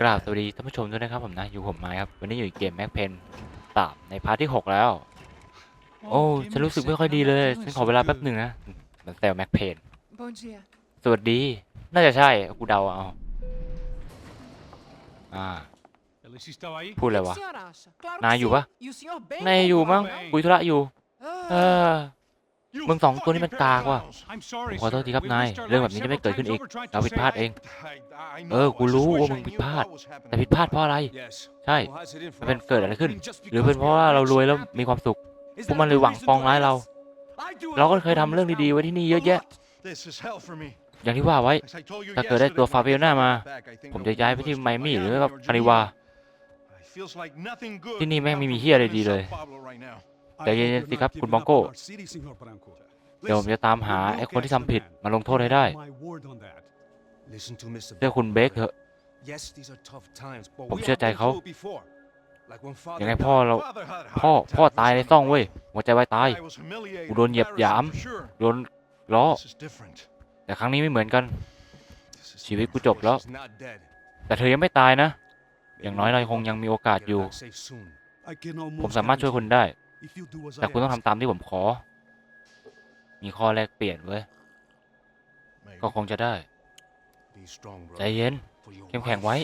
กราบสวัสดีท่านผู้ชมด้วยนะครับผมนะอยู่ผมไม้ครับวันนี้อยู่เกมแม็กเพนสามในพาร์ทที่6แล้ว โอ้ฉันรู้สึกไม่ค่อยดีเลยฉันขอเวลาแป๊บหนึ่งนะมันแซวแม็กเพน Bom dia. สวัสดี น่าจะใช่กูเดาเอาอ่า Ela se estava aí? พูดอะไร O que วะ o senhor acha? Claro นาย que อยู่ sim. ปะ E o senhor bem นายอยู่มั้ง convocado. คุยธุระอยู่ เอ Ah, อ มึงสองตัวนี้มันกากว่ะ I'm sorry, ผมขอโทษ sir. ทีครับ We've นาย missed our เรื่องแบบ line นี้จะไม่ several เกิดขึ้น times อีก over trying to เราผิดพลาด say เอง I- I เออ know. กูรู้ว่ามึงผิดพลาด แต่ผิดพลาดเพราะอะไร ใช่ มันเป็นเกิดอะไรขึ้น หรือเป็นเพราะว่าเรารวยแล้วมีความสุข พวกมันเลยหวังปองร้ายเรา เราก็เคยทำเรื่องดีๆไว้ที่นี่เยอะแยะ อย่างที่ว่าไว้ ถ้าเกิดได้ตัวฟาเบลน่ามา ผมจะย้ายไปที่ไมอามี่หรือว่าคาริวาที่นี่แม่งไม่มีเหี้ยอะไรดีเลย ใจเย็นๆสิครับคุณบองโก้เดี๋ยวผมจะตามหาไอ้คนที่ทำผิดมาลงโทษให้ได้เชื่อคุณเบคเถอะ ผมเชื่อใจเขายังไงพ่อเราพ่อพ่อตายในซ่องเว้ยหัวใจวายตายกูโดนเหยียบหยามโดนล้อแต่ครั้งนี้ไม่เหมือนกัน ชีวิตกูจบแล้ว แต่เธอยังไม่ตายนะ อย่างน้อยเราคงยังมีโอกาสอยู่ ผมสามารถช่วยคุณได้ แต่คุณต้องทำตามที่ผมขอ มีข้อแลกเปลี่ยนเว้ย ก็คงจะได้ ใจเย็น เข้มแข็งไว้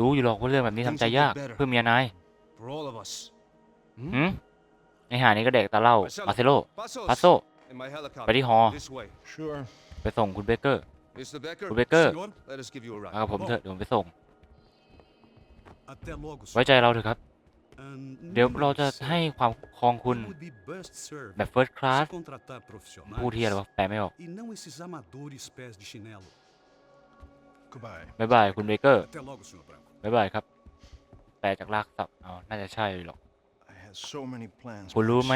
รู้อยู่หรอกว่าเรื่องแบบนี้ทำใจยาก เพื่อเมียนายหืมไอหานี่ก็เด็กตาเหล่ามาเซโลพาโซ ไปที่ฮอไปส่งคุณเบเกอร์ คุณเบเกอร์มากับผมเถอะเดี๋ยวผมไปส่ง ไว้ใจเราเถอะครับ เดี๋ยวเราจะให้ความคุ้มครองคุณแบบ first class พูดที่อะไรวะแปลไม่ออก E não esses amadores pés de chinelo. บ๊ายบายคุณเบเกอร์ Até logo, senhor Branco. บ๊ายบายครับ แปลจากลากศัพท์เอาน่าจะใช่หรอก คุณรู้ไหม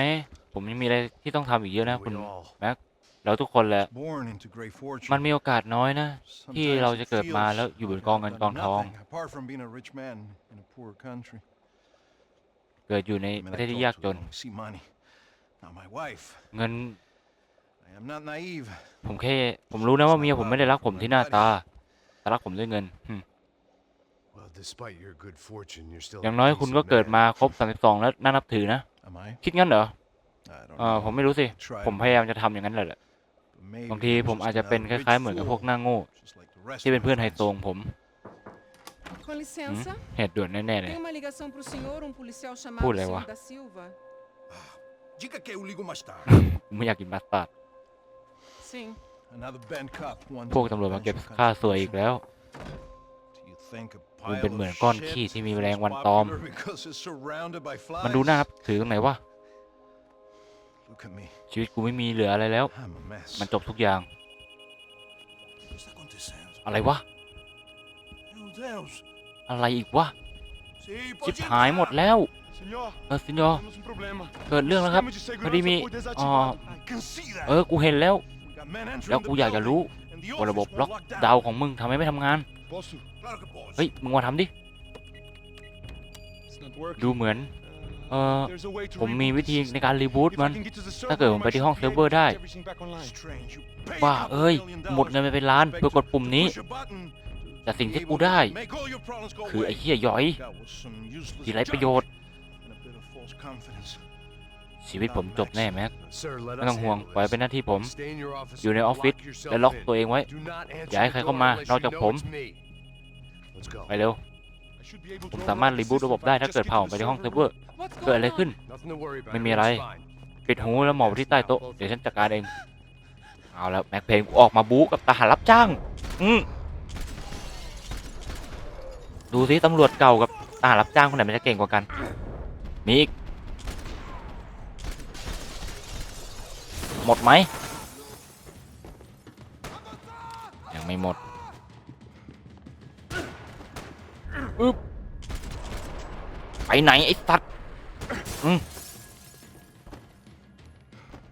ผมยังมีอะไรที่ต้องทำอีกเยอะนะคุณแล้วทุกคนแหละ มันมีโอกาสน้อยนะ ที่เราจะเกิดมาแล้วอยู่บนกองเงินกองทอง เกิดอยู่ในประเทศที่ยากจน เงิน ผมแค่ ผมรู้นะว่าเมียผมไม่ได้รักผมที่หน้าตา แต่รักผมด้วยเงินหึอย่างน้อยคุณก็เกิดมาครบ 32 แล้วน่านับถือนะ คิดงั้นเหรอเออผมไม่รู้สิ ผมพยายามจะทำอย่างนั้นแหละบางทีผมอาจจะเป็นคล้ายๆเหมือนกับพวกหน้าโง่ที่เป็นเพื่อนไฮโซของผม Com licença. เหตุด่วนแน่ๆเลย Tem uma ligação pro senhor, um policial chamado Pula, Senhor ué. da Silva. Diga que eu ligo mais tarde. ผมไม่อยากกินมัสตาร์ด Sim. พวกตำรวจมาเก็บค่าสวยอีกแล้วมันเป็นเหมือนก้อนขี้ที่มีแมลงวันตอม มันดูน่านับถือตรงไหนวะ ชีวิตกูไม่มีเหลืออะไรแล้ว มันจบทุกอย่าง O que está acontecendo? อะไรวะ Meu Deus. อะไรอีกวะชิบหายหมดแล้วเออสินยอเกิดเรื่องแล้วครับพอดีมีอ่าเออกูเห็นแล้ว แล้วกูอยากจะรู้ว่าระบบล็อกดาวน์ของมึงทำไมไม่ทำงาน Claro que posso. เฮ้ย มึงมาทำดิ ดูเหมือน เออผมมีวิธีในการรีบูตมัน ถ้าเกิดผมไปที่ห้องเซิร์ฟเวอร์ได้ว่าเอ้ย หมดเงินไปเป็นล้านเพื่อกดปุ่มนี้ แต่สิ่งที่กูได้ คือไอ้เหี้ยหยอยที่ไร้ประโยชน์ ชีวิตผมจบแน่แม็กไม่ต้องห่วงปล่อยเป็นหน้าที่ผม อยู่ในออฟฟิศและล็อกตัวเองไว้ อย่าให้ใครเข้ามานอกจากผม ไปเร็ว ผมสามารถรีบูตระบบได้ถ้าเกิดพาผมไปที่ห้องเซิร์ฟเวอร์ What's เกิด going อะไร on? ขึ้น ไม่มีอะไร ปิดหูแล้วหมอบไว้ที่ใต้โต๊ะ เดี๋ยวฉันจัดการเอง เอาแล้วแม็กเพลงกูออกมาบู๊กับทหารรับจ้าง อืม ดูสิตำรวจเก่ากับทหารรับจ้างคนไหนมันจะเก่งกว่ากัน มีอีก หมดไหม ยังไม่หมดอึ๊บไปไหน ไอ้สัตว์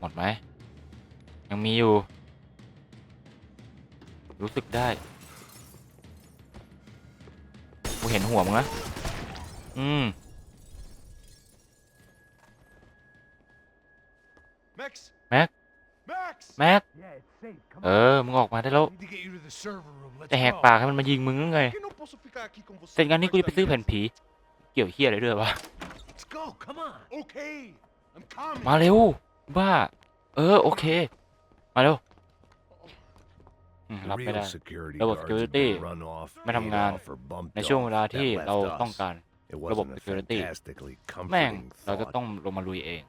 หมดไหม ยังมีอยู่ รู้สึกได้ เห็นหัวมึงนะอืม Max, Max Max! แม็ก Yeah, it's safe. Come เออมึงออกมาได้แล้ว I need to get you to the server room. Let's จะแหก go. ปากให้มันมายิงมึงหรือไง Che non posso ficar aqui con você. เสร็จงานนี้กูจะไปซื้อแผ่นผี เกี่ยวเฮียอะไรด้วยวะ Let's go. Come on. Okay, I'm coming. มาเร็วบ้า เออ โอเค มาเร็ว อืม The รับไม่ real ได้ security ระบบ guards have security been run off, ไม่ทำ paid งาน off, or bumped ในช่วง off. เวลา That ที่ left เรา us. ต้องการ It ระบบ wasn't a security fantastically แม่ง comforting เราจะ thought. ต้องลงมาลุยเอง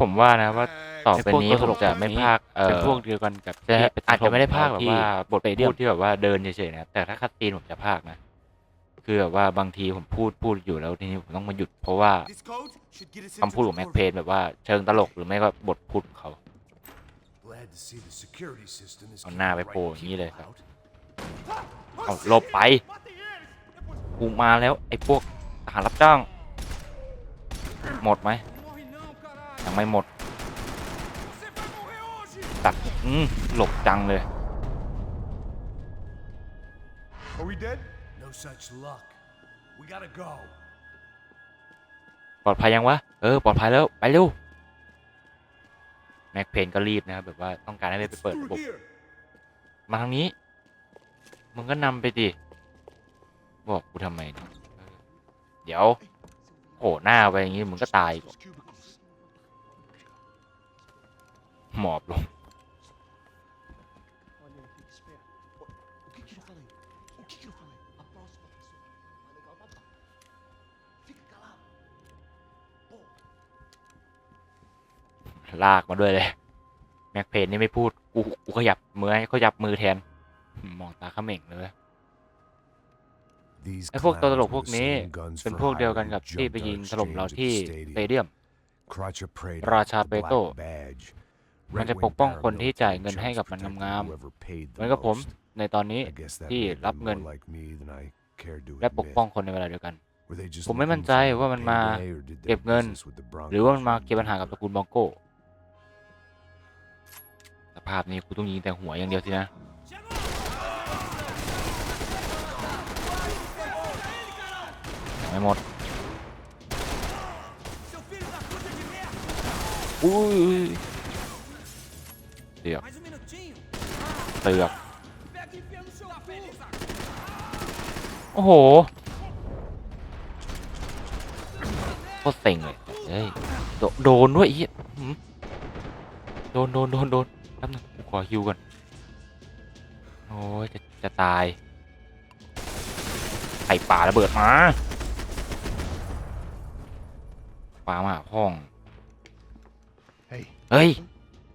ผมว่านะว่าต่อไปนี้ผมจะไม่ภาคเออเป็นพวกเดียวกันกับจะอาจจะไม่ได้ภาคแบบว่าบทไปพูดที่แบบว่าเดินเฉยๆนะแต่ถ้าคัดซีนผมจะภาคนะคือแบบว่าบางทีผมพูดพูดอยู่แล้วทีนี้ผมต้องมาหยุดเพราะว่า This code should get us คำพูดของแม็กเพนแบบว่าเชิงตลกหรือไม่ก็บทพูดของเขา Glad to see the security system is เอาหน้า keeping ไป the โผล่ right อย่างนี้เลย people ครับ out. เอาหลบไป กูมาแล้วไอ้พวกทหารรับจ้าง หมดไหม Morre não, caralho. ยังไม่หมด Você vai morrer hoje. ตัดอืมหลบจังเลย Are we dead? No such luck. We gotta go. ปลอดภัยยังวะ เออ ปลอดภัยแล้ว ไปเร็ว แม็กเพนก็รีบนะครับแบบว่าต้องการให้ไปเปิด Through ระบบ here. มาทางนี้ มึงก็นำไปดิ บอกกูทำไมเนี่ยเออเดี๋ยวโผล่หน้าไปอย่างงี้มึงก็ตายบอก Those cubicles. หมอบลง ลากมาด้วยเลย แม็กเพนนี่ไม่พูด กูกูขยับมือให้ขยับมือแทน มองตาเขม่งเลย These ไอ้พวกตัวตลก clowns พวก were นี้ selling guns เป็น for พวกเดียว hire กัน who กับที่ jumped ไป our ยิงถล่มเรา exchange at ที่ the ส stadium. เตเดียม Crotcha prayed รา out ชา the เปโต้ black badge. มันจะ Red ป Wing กป้องคนที่จ่าย paramilitary เงินให้กับ chumps มัน protected งาม whoever paid ๆ the เหมือนกับผม most. ในตอนนี้ I guess that ที่ made them รับเงิน more like me than I cared to และปก admit. ป้องคนในเวลาเดียวกัน Were they just ผมไม่มั่น looking ใจ for ว่ามันมา payday or did their เก็บเงิน business with the หรือว่ามัน Broncos มาเก็บปัญหากับตระกูลบองโก้ส ภาพนี้กูต้องยิงแต่หัวอย่างเดียวสินะยังไม่หมดอุ้ยเสือกเสือกโอ้โหโคตรเซ็งเลยเฮ้ยโดนด้วยอีโดนโดนโดนโดน แป๊บนึงกูขอฮิวก่อน โอ้ยจะจะตายไข่ป่าระเบิดมาป่ามาห้อง Hey, เฮ้ย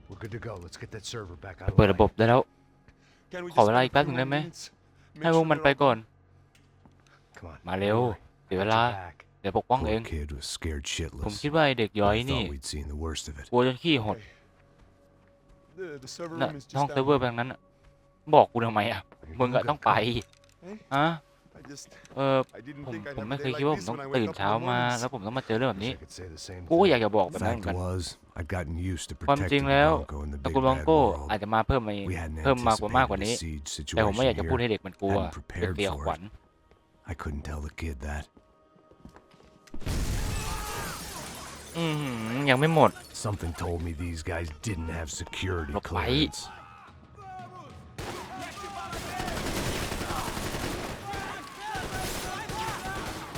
we're good to go. Let's get that server back เปิดระบบได้แล้ว Can we ขอ just เวลา spend อีกแป๊บ a หนึ่ง few ได้ไหม minutes? Make ให้พวก sure มัน they're ไป all ก่อน Come on. มาเร็วเสียเว Watch ลา your back. เดี๋ยวปกป้องเอง Poor kid was scared ผม shitless. คิดว่าไอเด็กย้อย I นี่ thought we'd seen the worst of it. กลัวจนขี้หด The, the server น่ะ room is ห้อง just เซิร์ฟ down เวอร์ไปทางนั้นน่ะบอกกูทำไมอะมึงก็ต้องไปฮะ I just เออ I didn't ผม think I'd ผม have ไม่ a เค day ย like คิดว่าผม this ต้อง when I ตื่น wake up เช้า in the มา mornings. แล้วผมต้องมาเจอเรื่องแบบนี้ I could say the same กูก็อยาก thing. จะบอกแบบนั้นเหมือน Fact กัน was, I'd gotten used to ความจริง protecting แล้ว Bronco in the ตระ big กูลบอง bad โก้ world. อาจจะมาเพิ่มมา We hadn't เพิ่มมากกว่ามากกว่า anticipated นี้ a siege แต่ผมไม่อยาก situation จะพูด here. ให้เด็กมันกลัว Hadn't เป็น prepared เสีย for ขวัญ อือหือยังไม่หมด Something told me these guys didn't have security Look, clearance.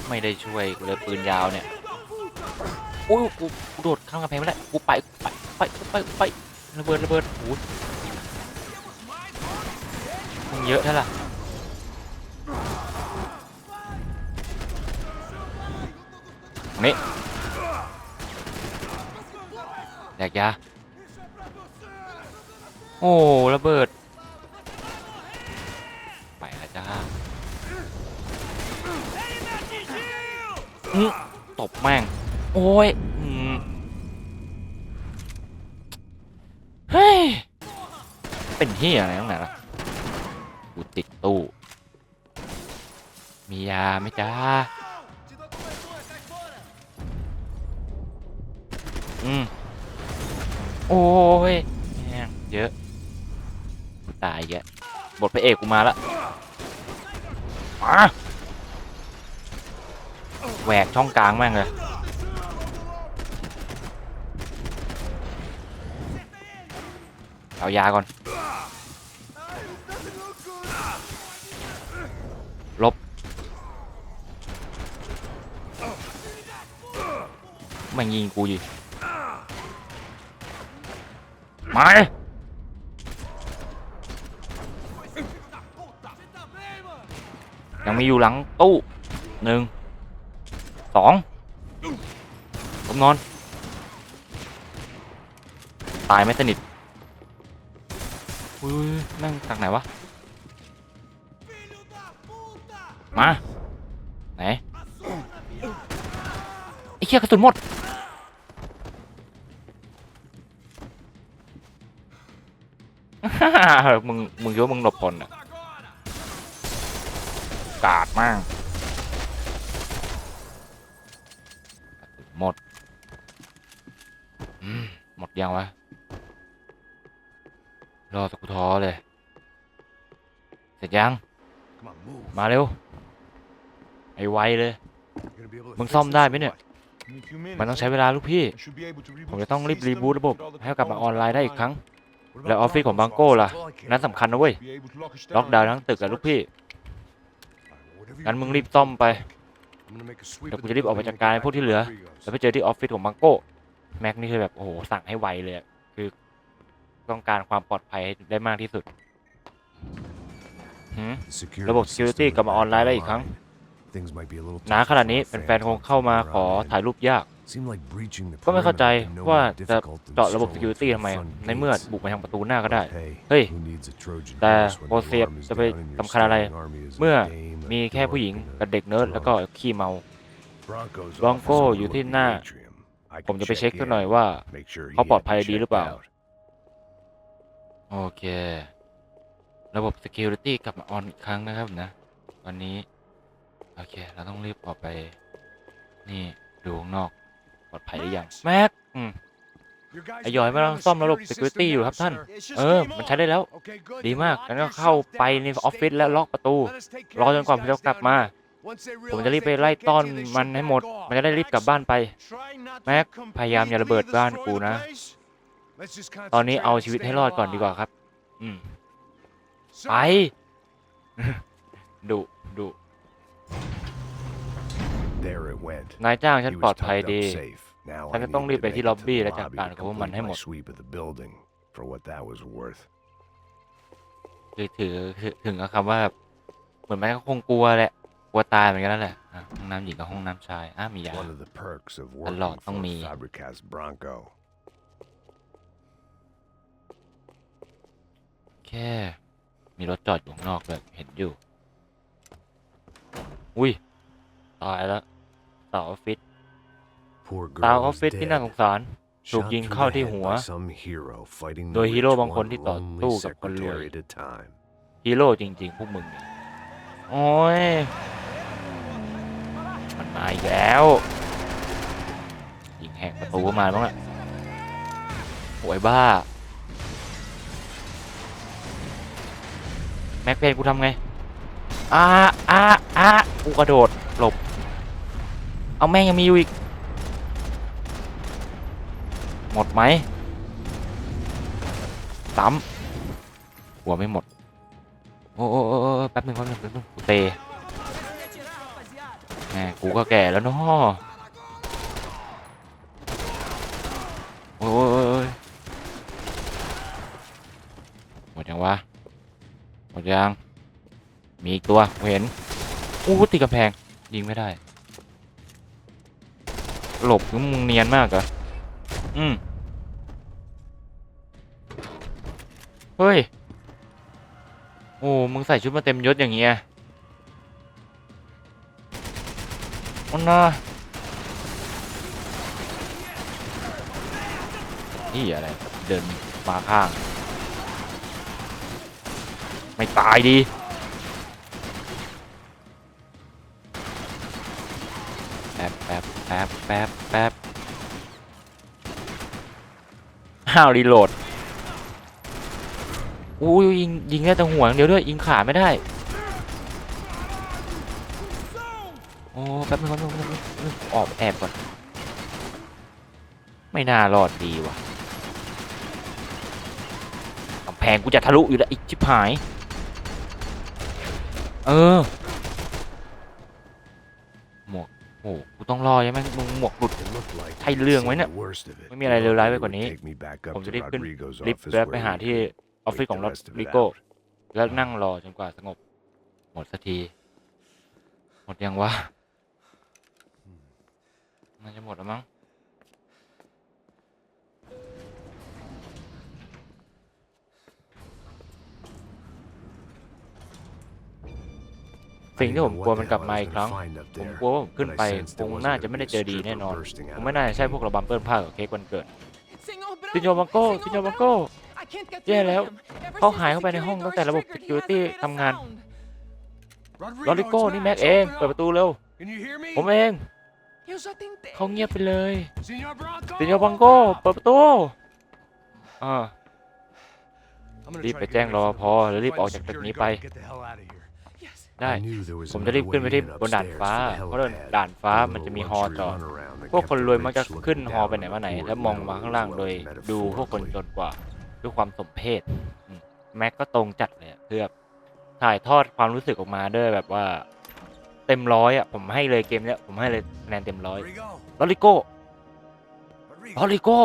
ไม่ได้ช่วยกูเลยปืนยาวเนี่ยโอ้ยกูกูโดดข้ามกำแพงไม่ได้กูไปกูไปไปกูไปกูไประเบิดระเบิดโอ้ยมึงเยอะใช่ล่ะตรงนี้ แดกยา โอ้ระเบิดไปแล้วจ้าตบแม่ง โอ้ยเฮ้ย เป็นที่อะไรตั้งไหนล่ะกูติดตู้ มียาไหมจ้าอืม โอ้ยแม่งเยอะกูตายแกแล้วบทพระเอกกูมาละมาแหวกช่องกลางแม่งเลย เอายาก่อน ลบ มันยิงกูยิมาเลย Você tá bem, mano? ยังมีอยู่หลังตู้หนึ่งสองผมนอน ตายไม่สนิทอุ้ยนั่งจากไหนวะ มา ไหนไอ้เหี้ยกระสุนหมด มึง มึงคิดว่ามึงหลบผลอะกาดมาก หมด หมดยังวะ รอสกกูท้อเลย เสร็จยัง มาเร็ว ไอ้ไวเลย มึงซ่อมได้ไหมเนี่ย มันต้องใช้เวลาลูกพี่ ผมจะต้องรีบรีบูตระบบ ให้กลับมาออนไลน์ได้อีกครั้ง แล้วออฟฟิศของ Bronco's บังโก้ล่ะ office? Well, I can't นั่นสำคัญนะเว้ย ล็อกดาวน์ทั้งตึกอะลูกพี่ Whatever you งั้นมึง do, รีบซ่อมไป I'm gonna make a sweep เดี๋ยว of กู the จะรีบออกไป building จัด and การ get ไอ้ back พวกที่ to เหลือ Rodriguez. แล้วไปเจอที่ออฟฟิศของบังโก้ แม็กนี่คือแบบโอ้โหสั่งให้ไวเลยอะคือต้องการความปลอดภัยให้ได้มากที่สุดหืม The security ระบบ system security is กลับมา back ออนไลน์ได้อีกครั้ง online. Things might be a little หนา tough ขนาด for นี้ our แฟนๆคง fans เข้ามา walking ขอ around. ถ่ายรูปยาก Seemed like breaching the ก็ไม่เข้าใจ perimeter would be no ว่า more จะ difficult than เจาะระบบ strolling security through ทำไม the อะ front ในเมื่อ gates. บุกไปทางประตูหน้าก็ได้ Hey, เฮ้ย who needs a Trojan แต่ horse when โปร the เซียบ alarm is จะไป down and your สำคัญอะไร standing army is a เมื่อ dame, a มีแค่ผู้หญิง dork, and a กับเด็กเนิร์ดแล้วก็ drunk. ขี้เมา Bronco's Bronco office อยู่ที่ overlooking หน้า the atrium. I ผม can จะไปเช็ค check สักหน่อย in, ว่า make sure he เขาปลอด had ภัย been ดีหรือ checked เปล่า out. โอเค ระบบ security กลับมาออนอีกครั้งนะครับนะ วันนี้ โอเค เราต้องรีบออกไป นี่ดูข้างนอก ปลอดภัยหรือยังแม็กอืม Your guys ไอ้หยอยมันกำลังซ่อมระบบ security อยู่ครับท่าน เออ มันใช้ได้แล้ว Okay, good. ดี You มาก lock งั้นก็เข้า yourself ไป down ใน and ออฟฟิศ stay แล้วล็อกประตู Let us take care รอ of จน these กว่าผมจะ guys กลับ down มา here. Once they ผมจะ realize รีบไป they ไล่ can't ต้อน get you, they มัน shoot ให้หมด back off. มันจะได้รีบกลับบ้านไป Try not to แม็ก พยายามอย่าระเบิดบ้านกู completely นะ destroy the place. Let's just ตอนนี้ concentrate เอา on ชีวิตให้ staying รอดก่อนดีกว่า alive. ครับ อืม Sir, ไป ดุ นายจ้างฉัน He ปลอ was ดภัย tucked up ดี safe. Now ฉัน I จะต้อง need รีบ to ไป make ที่ it ล็อบ to บี้ the และจัด lobby การ to กับพวกมัน complete ให้หม my ด sweep of the building for what that was worth. คือถือถือถึงกับคำว่า เหมือนแม่ก็คงกลัวแหละ กลัวตายเหมือนกันนั่นแหละอะห้องน้ำหญิงกับห้องน้ำชายอะมียา One of the perks of ตลอด working ต้อง for มี Fabricas Bronco. แค่ มีรถจอดอยู่ข้างนอกแบบเห็นอยู่ อุ้ย ตายแล้วสาวออฟฟิศ Poor สาว girl ออฟ is ฟิศที่น่า dead. สงสารถูก Shot ยิง through เข้า the ที่ head หัว by some hero fighting โด the ยฮีโร่ rich บางคน one ที่ต่อ lonely สู้กับคนรวย secretary at a time. ฮีโร่จริงๆพวกมึงเนี่ยโอ้ย มันมาอีกแล้วยิงแหกประตูเข้ามาบ้างละโวยบ้า แม็กเพนกูทำไงอ้าอ้าอ้ากูกระโดดหลบ เอาแม่งยังมีอยู่อีก หมดไหมซ้ำหัวไม่หมดโอ้โอ้โอ้โอ้แป๊บนึงแป๊บนึงแป๊บนึงกูเตะแหมกูก็แก่แล้วเนาะโอ้ยโอ้ยโอ้ยโอ้ยหมดยังวะ หมดยัง มีอีกตัวกูเห็นอู้ติดกำแพงยิงไม่ได้ หลบมึงเนียนมากเหรออืมเฮ้ย โอ้ มึงใส่ชุดมาเต็มยศอย่างเงี้ยมันน่านี่อะไร เดินมาข้าง ไม่ตายดี แป๊บแป๊บแป๊บห้าวรีโหลดอุ้ยิงยิงได้แต่หัวเดียวด้วยยิงขาไม่ได้โอ้แป๊บนึงแป๊บนึงแป๊บนึงแป๊บนึงออกแอบก่อน ไม่น่ารอดดีว่ะพงกูจะทะลุอยู่แล้วไอ้ชิบหาย เออ รอใช่ไหมมึงหมวกหลุด It looked like Hay he'd lương seen mấy nè. the worst of it. Mấy mày này lừa lái với He con would ấy. take me back up ผม to จะรีบขึ้น Rodrigo's รีบ office แวะไป where หา he ที่ could ออฟฟิศ wait ของ the ร rest of ริ it โก้ out. แล้วนั่งรอจนกว่าสงบ หมดสักที หมดยังวะมันจะหมดแล้วมั้ง สิ่งที่ผมกลัวมันกลับมาอีกครั้ง ผมกลัวว่าผมขึ้นไปคงน่าจะไม่ได้เจอดีแน่นอนคงไม่น่าจะใช่พวกเราบัมเปิลผ้ากับเค้กวันเกิด Signor Banco Signor Banco I can't get แย่ through to แล้ว him. Ever เขา since หาย the เข้าไปในห้อง security ตั้งแต่ระบบ doors triggered, he security hasn't had a ทำงาน sound. ลอริโก้นี่แม็กเอง เปิดประตูเร็ว Can you hear me? ผมเอง Here's nothing there. เขาเงียบไปเลย Senor Bronco! สินโยบังโกเปิดประตูอ่า I'm gonna รีบ try ไป to แจ้ง get ร my อ phone. พอแล้วรีบ Find อ the อกจากตึก security นี้ไป ได้ I knew there was ผมจะรีบ another ขึ้นไป way ที่ in บนด่าน upstairs ฟ้า to the เพราะว่า helipad. ด่านฟ้า The มันจะมี little ฮอ luxury จอด runaround that พวก kept คน the รวยมักจะ rich looking ขึ้นฮอ down ไปไหน on มาไหน the poor แล้วมองมา middle ข้างล่าง as โด well ย as ดูพวกคน metaphorically. จนกว่าด้วยความสมเพศอืมแม็กก็ตรงจัดเลยอะคือแบบถ่ายทอดความรู้สึกออกมาด้วยแบบว่า เต็มร้อยอะผมให้เลยเกมเนี้ยผมให้เลยคะแนนเต็มร้อย Rodrigo! ลอริโก้ Rodrigo! ลอริโก้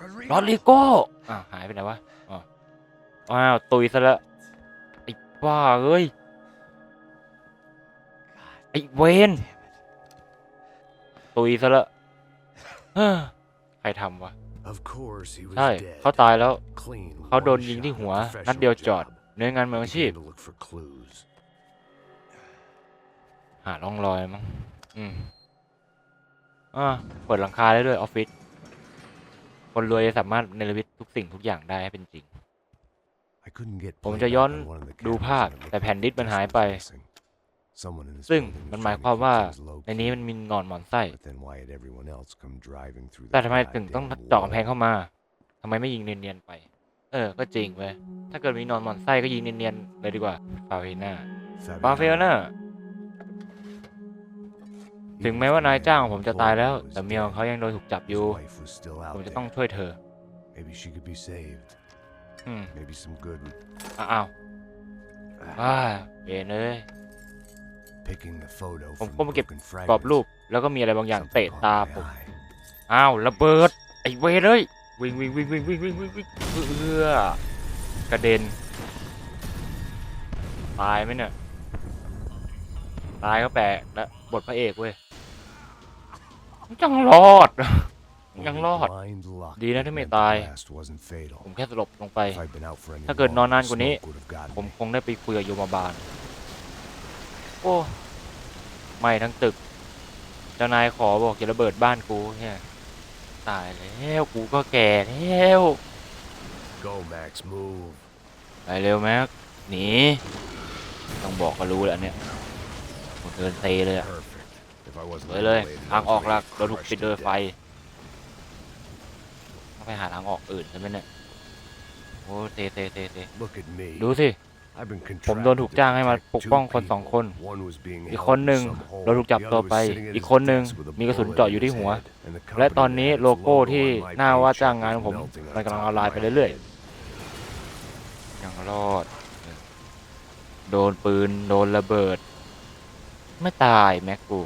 Rodrigo! ลอริโก้อ้าวหายไปไหนวะอ๋ออ้าวตุยซะแล้วไอ้บ้าเอ้ย ไอ้เวนตุยซะแล้วเฮ้อใครทำวะ Of course he was ใช่ dead. เขาตายแล้ว Clean เขาโดน one ยิงที่ shot, หัว a นัดเดียว professional จอด job. เนื้องานมืออาชีพ Began to look for clues. หาร่องรอยมั้ง อืมอ่าเปิดหลังคาได้ด้วยออฟฟิศ คนรวยสามารถเนรมิตทุกสิ่งทุกอย่างได้ให้เป็นจริง I couldn't get ผม playback จะย้อน on one of the ดู cameras ภาพ and it แต่ looked แผ่นดิส like มัน this หาย was ไป ซึ่ง building was มันหมาย trying to ความ keep ว่า things low ในนี้ key. มันมีหนอนหมอนไส้ But then why had everyone else come driving through the แต่ทำไมถึงต้อง goddamn เจาะกำแพง wall? เข้ามาทำไมไม่ยิงเนียนๆไป เออ ก็จริงเว้ย ถ้าเกิดมีหนอนหมอนไส้ก็ยิงเนียนๆเลยดีกว่าฟาเฟน่าฟาเฟ Fabiano, น่าถึง even แม้ if ว่า the นาย man จ้าง who ของผมจะตายแล้ว employed me แต่ was เมียของ dead, เขายังโดนถูกจับอยู่ his wife was still ผม out จะต้อง there. ช่วยเธอ Maybe she could be saved. อืม Maybe some good would อ้าวว้าเวนเลย picking the photo ผม from ก็ the มาเก็บ broken กรอบรูป fragments. แล้วก็มีอะไรบางอย่าง Something เตะ caught ตา my ผม eye. อ้าวระเบิด ไอ้เวรเลยวิ่งวิ่งวิ่งวิ่งวิ่งวิ่งวิ่งวิ่งเอื้อกระเด็น ตายไหมเนี่ย ตายก็แปลกแล้วบทพระเอกเว้ยจังรอด ยัง Only รอด blind luck ดีนะที่ไม่ meant the ตาย blast wasn't fatal. ผมแค่สลบลงไป If I'd been out for any ถ้าเกิดนอน longer, นาน the กว่านี้ smoke would have gotten ผม me. คงได้ไปคุยกับโยมบาล โอ้ไม่ทั้งตึก เจ้านายขอบอกอย่าระเบิดบ้านกูเนี่ยตายแล้วกูก็แก่แล้ว Go, Max, move. ไปเร็วแม็กหนีต้องบอกก็รู้แล้วเนี่ยผมเดินเซเลยอะ Perfect. If I wasn't เลยเลย delayed ทางออกหลัก enough, โดนถูก crushed ปิด to โดย death. ไฟต้องไปหาทางออกอื่นใช่ไหมเนี่ยโอ้เซเซเซเซ Look at me. ดูสิ I've been ผมโดนถูกจ้างให้มาปกป้องคนสองคน อีกคนหนึ่งเราถูกจับตัวไป อีกคนหนึ่งมีกระสุนเจาะอยู่ที่หัว และตอนนี้โลโก้ที่หน้าว่าจ้างงานของผมมันกำลังละลายไปเรื่อยๆ ยังรอด โดนปืน โดนระเบิด ไม่ตายแม็กกู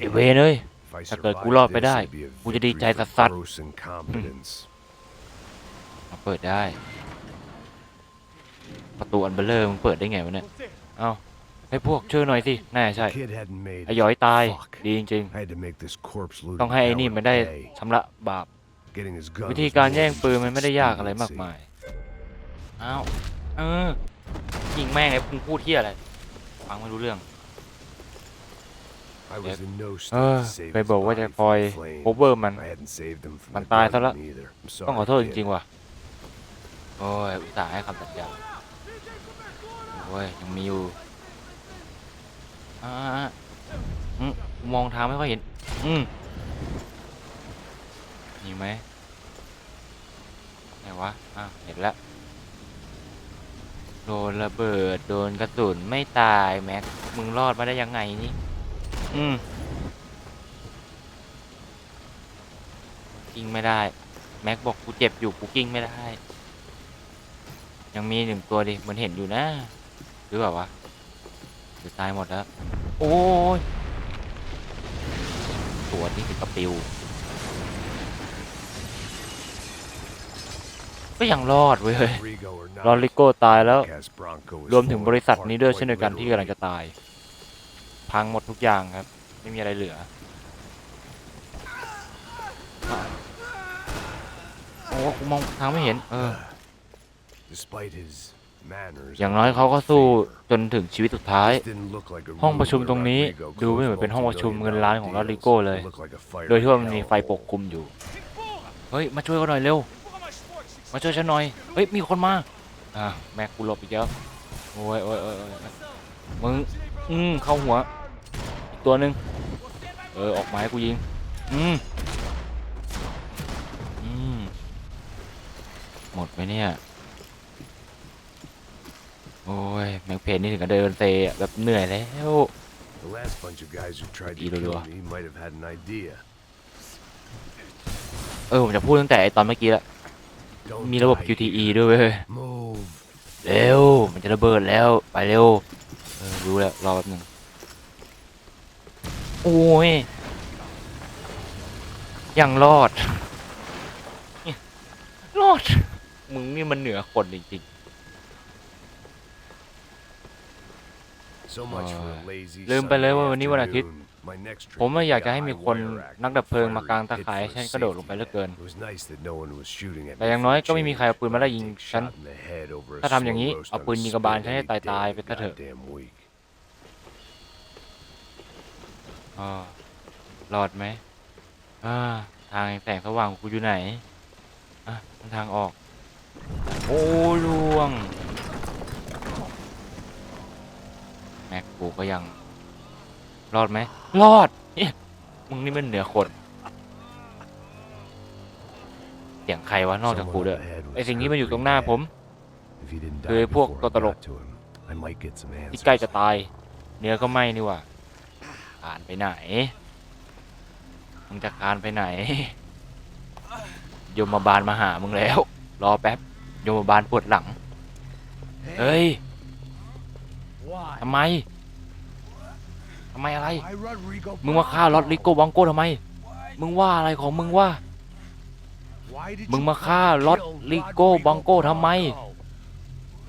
เอเวเนยถ้าเกิดกูรอดไปได้ กูจะดีใจสัสสัสเปิดได้ ประตูอันเบลเลอร์มึงเปิดได้ไงวะเนี่ย เอ้าให้พวกช่วยหน่อยสิน่าจะใช่ Kid hadn't made ไอ้ it. หยอยตาย Fuck. ดีจริง I had to make this corpse ๆ looting ต้องให้ไอ้นี่มันได้ pay. ชำระบาป Getting his gun วิธี was การ more แย่ง than ปืน just มันไม่ได้ยากอะไรมาก expediency. มาย อ้าว เออยิงแม่งไอ้มึงพูดเที่ยอะไร ฟังไม่รู้เรื่อง I was in no เอ state อ to save ไป his บอกว่าจะ body คอย from the flame. โคเวอร์มัน I hadn't saved him from มัน the ตายซะละ garden either. I'm ต้องขอ sorry, โทษจ kid. ริงๆว่ะ โอ้ยอุตส่าห์ให้คำสัญญา โอ้ยยังมีอยู่อ่าอืมมองทางไม่ค่อยเห็น อืมมีไหมไหนวะอะเห็นแล้วโดนระเบิด โดนกระสุนไม่ตายแม็กมึงรอดมาได้ยังไงนี่ อืมกิ้งไม่ได้ แม็กบอกกูเจ็บอยู่กูกิ้งไม่ได้ ยังมีหนึ่งตัวดิเหมือนเห็นอยู่นะ หรือเปล่าวะหรือตายหมดแล้ว โอ้ยตัวนี้คือกระปิว ก็ยังรอดเว้ย Rigo or รอ not, ริโก้ตายแล้ว Cas Bronco is รวมถึง falling บริษัท apart นี้ด้วย quite เช่นเดียวกันที่กำลัง literally. จะตาย พังหมดทุกอย่างครับ ไม่มีอะไรเหลืออะโอ้กูมองทางไม่เห็น เออ Despite his manners อย่างน้อยเขาก็สู้จนถึงชีวิตสุดท้าย this didn't look like a ห้องประชุม room ตรงนี้ where Rodrigo ดูไม่เหมือนเป็นห้องประชุมเงินล้านของ closed ลอริโก้เลย It looked like a fire โดยที่ว่ามันมี hell. ไฟปกคลุมอยู่ เฮ้ย มาช่วยกันหน่อยเร็ว มาช่วยฉันหน่อย เฮ้ย มีคนมา อ่าแม็กกูหลบอีกแล้วโอ้ยโอ้ยโอ้ยโอ้ยมึง อืม เข้าหัว อีกตัวหนึ่งเออ ออกมาให้กูยิง อืม อืม หมดไปเนี่ย โอ้ยแม็กเพนนี่ถึงกับเดินเซอะแบบเหนื่อยแล้ว The last bunch of guys who tried to Ý đồ kill đùa. me might have had an idea. เออผมจะพูดตั้งแต่ไอ้ตอนเมื่อกี้ละ Don't มีระบบ die QTE here. ด้วยเว้ย Move. เร็ว มันจะระเบิดแล้ว ไปเร็ว เออรู้แล้ว รอแป๊บหนึงโอ้ย ยังรอด รอด มึงนี่มันเหนือคนจริง So much for a เออ lazy ลืมไปเลย Sunday ว่าวันนี้วันอาทิตย์ afternoon. My next trip ผมไม่อยากจะ got ให้มี high คน wire act นักดับเพลิง and มากลางตะ fiery ข่าย hit ให้ฉัน for กระโดดลงไป safety เหลือเกิน It was nice that no one was shooting at แต่ me อย่าง from น้อย the ก็ไม่มีใครเอาปืนมาไล่ยิง chain. ฉัน Shot in the head over a ถ้าทำอย่างนี้ slow roast เอา on ปืน the ยิงกระบาล spit ฉันให้ any ตาย day ตาย of ไป the ซะเถอะ goddamn week. อ่ารอดไหมอ่าทางแสงสว่างของกูอยู่ไหน อะมันทางออก โอ้ล่วง แม็กกูก็ยัง รอดไหม รอดเอ๊ะมึงนี่มันเหนือคน เสียงใครวะนอกจากกู Someone ด้วย up ahead was ไอสิ่งนี้ hurt มันอยู่ตรงห pretty น้า bad. ผม If he didn't คือ die พวก before ตัว I ตลก got to him, I might get some ที่ answers. ใกล้จะตาย เนื้อก็ไหม้นี่หว่าผ่านไปไหน มึงจะคานไปไหน โยมมาบาลมาหามึงแล้ว รอแป๊บ โยมมาบาลปวดหลัง เฮ้ย ทำไมทำไมอะไร Why Rodrigo มึงมาฆ่าลอตลิโกบองโก้ทำไม มึงว่าอะไรของมึงว่า Why did มึง you มาฆ่า kill ลอตลิโกบองโก้ทำไม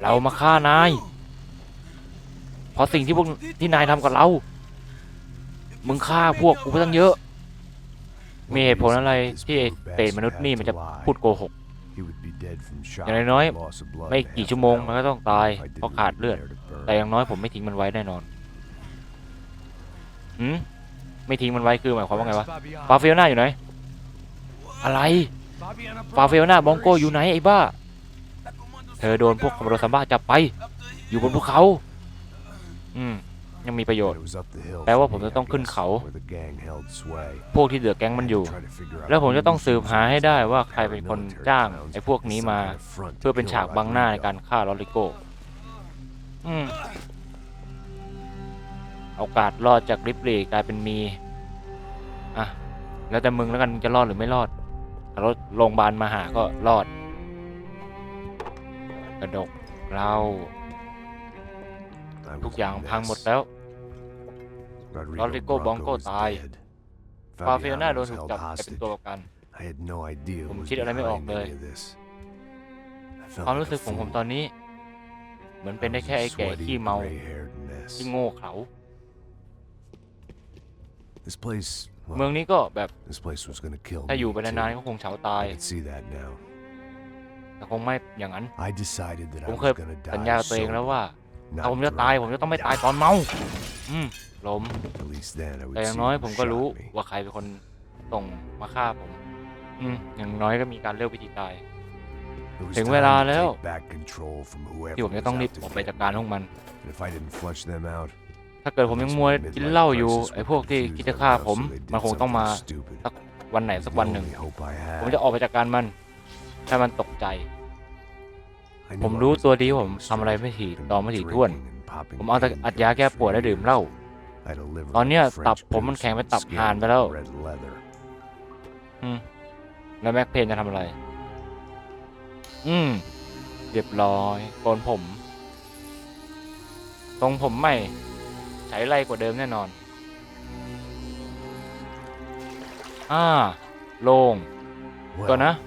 เรามาฆ่านาย เพราะสิ่งที่พวกที่นายทำกับเรา มึงฆ่าพวกกูไปตั้งเยอะ มีเหตุผลอะไรที่ไอ้เปรตมนุษย์นี่มันจะพูดโกหก He would be dead from shock อย่างน้อย and loss of blood ไม่ in กี่ half ชั่วโมง an มัน hour ก็ต้องตาย if I เพราะ didn't ขาด leave เลือด him there to burn. แต่อย่างน้อยผมไม่ทิ้งมันไว้แน่นอนหืมไม่ทิ้งมันไว้คือหมายความว่าไงวะฟาเฟลหน้าอยู่ไหน อะไรฟาเฟลหน้าบองโกอยู่ไหนไอ้บ้า เธอโดนพวกคอมโดซัมบ้าจับไป อยู่บนภูเขา อืม ยังมีประโยชน์ It was up the hill แปลว่า from ผม me, จะ I ต้องขึ้น guess, เขา where the gang held sway. พวกที่เหลือแก๊งมันอยู่ Try to figure out แล้วผมจะต้อง who's สืบหาให้ได้ว่า using ใครเป็นคน paramilitary จ้าง clowns ไอ้พวกนี้ as มา some kind of front to เพื่อเป็น kill ฉากบังหน้าใน Rodrigo. การฆ่าลอริโกอืมโอกาสรอดจากริปลีกลายเป็นมี อะ แล้วแต่มึงแล้วกันมึงจะรอดหรือไม่รอดถ้ารถโรงพยาบาลมาหาก็รอด กระดกเรา I ทุก was อย่าง a พังหมด mess. แล้ว Rodrigo Rodrigo Bronco Bronco was ตาย dead. ฟาเฟลน่า Fabiano โดน was ถูก held จับไปเป็น hostage. ตัวประกัน I had no idea who ผม was คิดอะไรไม่ออก behind เลย any of this. I felt ความ like รู้ a สึกของผม fool. ตอนนี้ เหมือนเป็นได้ I was แค่ a ไอ้แก่ sweaty, ขี้เมา gray-haired mess. ที่โง่เขา This place, เมือง well, นี้ก็แบบ this place was gonna kill ถ้า me อยู่ไปนาน too. ๆก็คงเฉาตาย I could see that now. แต่คงไม่อย่างนั้น I decided that ผ I มเคย was gonna สัญญา die กับตัวเองแล้ว sober, ว่า not ถ้าผมจะตาย drunk. ผมจะต้องไม่ตายตอนเมาอืมล้ม At least then I would แต่อย่าง see น้อย who ผมก็รู้ shot me. ว่าใครเป็นคนส่งมาฆ่าผม อืมอย่างน้อยก็มีการเลือกวิธีตาย It was ถึง time เวลา to แล้ว take back control from whoever ที่ผมจะ was ต้องรีบ out to ออกไป get จัดการ me. พวกมัน And if I didn't flush them out, ถ้าเกิดผมยังมัวกินเหล้าอยู่ไอ้พวกที่คิดจะฆ่าผม มันคงต้องมา stupid. สักวันไหนสักวันหนึ่ง The only hope I had. ผมจะออกไปจัดการมันให้มันตกใจ I knew ผม I รู้ was ตัว a ดี kid ว่าผม who ทำอะไร started ไม่ถี่ and ตอนไม่ถี่ถ้วน drinking and popping ผมเอาแต่อัดยาแก้ปวดและดื่มเหล้า I had a liver ตอนเนี้ย like a ตับ French ผมมัน goose แข็งเป็น and ตับ skin ห่านไปแล้ว like red leather. อืมแล้วแม็กเพนจะทำอะไร อืมเรียบร้อยโกนผมทรงผมใหม่ ใช้ไรกว่าเดิมแน่นอน อ่า โล่ง Well, ก็นะ it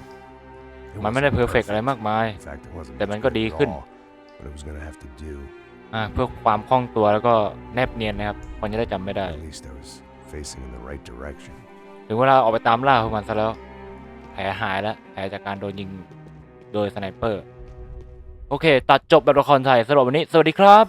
มันไม่ได้ wasn't เพอร์เฟกอะไรมากมาย In fact, it wasn't แต่มัน much ก็ good ดี at ขึ้น all, But it was gonna have to do. อ่าเพื่อความคล่องตัวแล้วก็แนบเนียนนะครับคนจะได้จำไม่ได้ At least I was facing in the right direction. ถึงเวลาออกไปตามล่าพวกมันซะแล้ว แผลหายแล้วแผลจากการโดนยิงโดยสไนเปอร์ โอเค ตัดจบแบบละครไทยสำหรับวันนี้ สวัสดีครับ